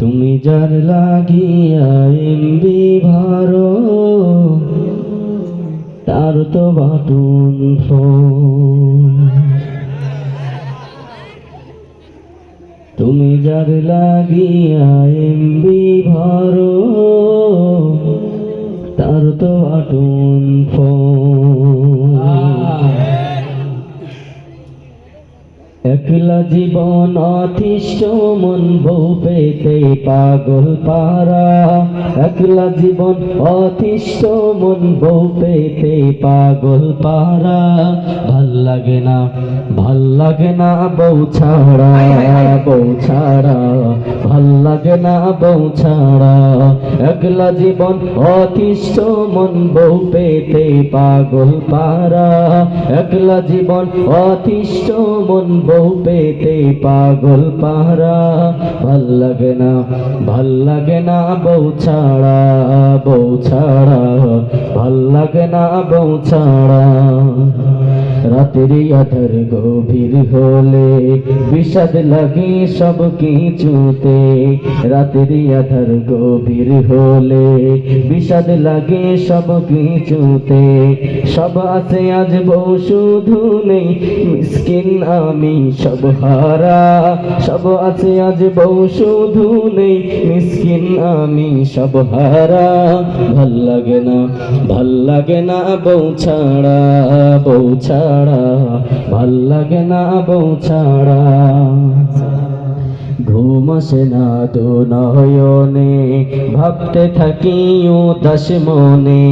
তুমি যার লাগিয়া এমবি ভারো তার তো ফোন। তুমি যার লাগিয়া এমবি জীবন অতিষ্ঠ মন বউ পেতে পাগল পারা। একলা জীবন অতিষ্ঠ মন বউ পেতে পাগল পারা। ভালো লাগে না, ভালো লাগে না বউ ছাড়া বউ ছাড়া। ভালো লাগে না বউ ছাড়া, একলা জীবন অতিষ্ঠ মন বউ পেতে পাগল পারা। একলা জীবন অতিষ্ঠ মন বউ পেতে পাগল পাহারা, ভালো লাগে না, ভালো লাগে না বউ ছাড়া বউ ছাড়া, ভালো লাগে না বউ ছাড়া। রাতের আধার গভীর হলে বিষাদ লাগে সব কিছুতে। রাতের আধার গভীর হলে বিষাদ লাগে সব কিছুতে। সব আছে, আজ বউ শুধু নেই মিসকিন আমি সব হারা। সব আছে, আজ বউ শুধু নেই মিসকিন আমি সব হারা। ভালো লাগে না, ভালো লাগে না বউ ছাড়া বউ ছাড়া ভালো লাগে না বউ ছাড়া। ঘুম আসে না তো নয়নে। ভাবতে থাকি উদাস মনে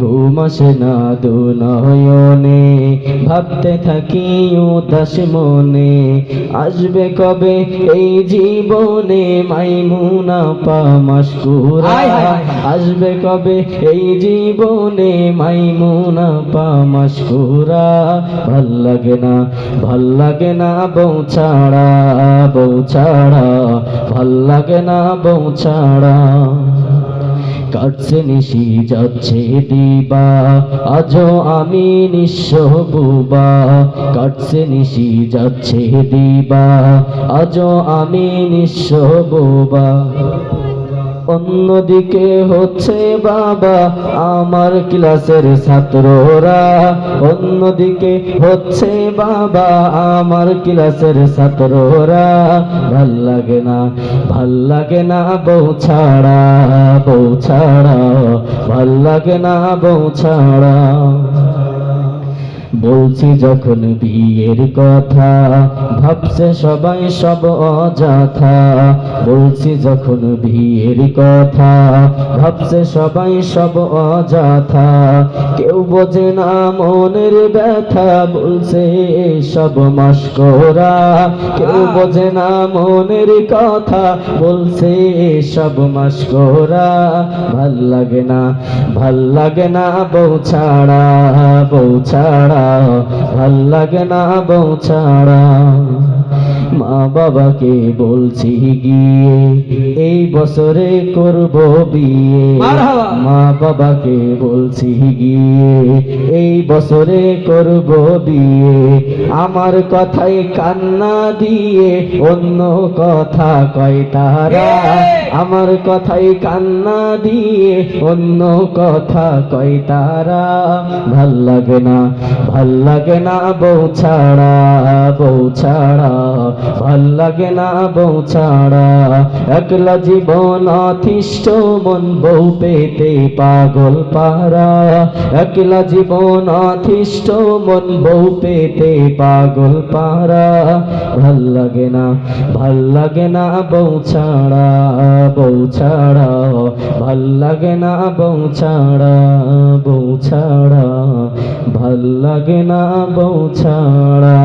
ঘুম আসে না তো নয়নে। ভাবতে থাকি উদাস মনে আসবে কবে এই জীবনে মাইমুনা পা মাসকুরা। হায়। আসবে কবে এই জীবনে মাইমুনা পা মাসকুরা। ভালো লাগে না ভালো লাগে না বউ ছাড়া বউ ছাড়া, ভালো লাগে না বউ ছাড়া। কাটছে নিশি, যাচ্ছে দিবা, আজও আমি নিঃস্ব বুবা। কাটছে নিশি, যাচ্ছে দিবা, আজও আমি নিঃস্ব বুবা। অন্যদিকে হচ্ছে বাবা, আমার ক্লাসের ছাত্ররা। অন্যদিকে হচ্ছে বাবা, আমার ক্লাসের ছাত্ররা। ভালো লাগে না, ভালো লাগে না বউ ছাড়া বউ ছাড়া। ভালো লাগে না বউ ছাড়া। বলছি যখন বিয়ের কথা, ভাবছে সবাই সব অযথা। বলছি যখন বিয়ের কথা, ভাবছে সবাই সব অযথা। কেউ বোঝে না মনের ব্যথা, বলছে সব মাস্করা কেউ বোঝে না মনের কথা, বলছে সব মাস্করা ভালো লাগে না, ভালো লাগে না বউ ছাড়া বউ ছাড়া। ভালো লাগে না বউ ছাড়া। মা বাবাকে বলছি গিয়ে এই বছরে করব বিয়ে। মা বাবাকে বলছি গিয়ে এই বছরে করব বিয়ে। আমার কথাই কান্না দিয়ে অন্য কথা কয় তারা। আমার কথাই কান্না দিয়ে অন্য কথা কয় তারা। ভালো লাগে না ভালো লাগে না বউ ছাড়া বউ ছাড়া। ভালো লাগে না বউ ছাড়া। একলা জীবন অতিষ্ঠ, মন বউ পেতে পাগল পারা। একলা জীবন অতিষ্ঠ, মন বউ পেতে পাগল পারা। ভালো লাগে না, ভালো লাগে না বউ ছাড়া বউ ছাড়া। ভালো লাগে না বউ ছাড়া বউ ছাড়া। ভালো লাগে না বউ ছাড়া।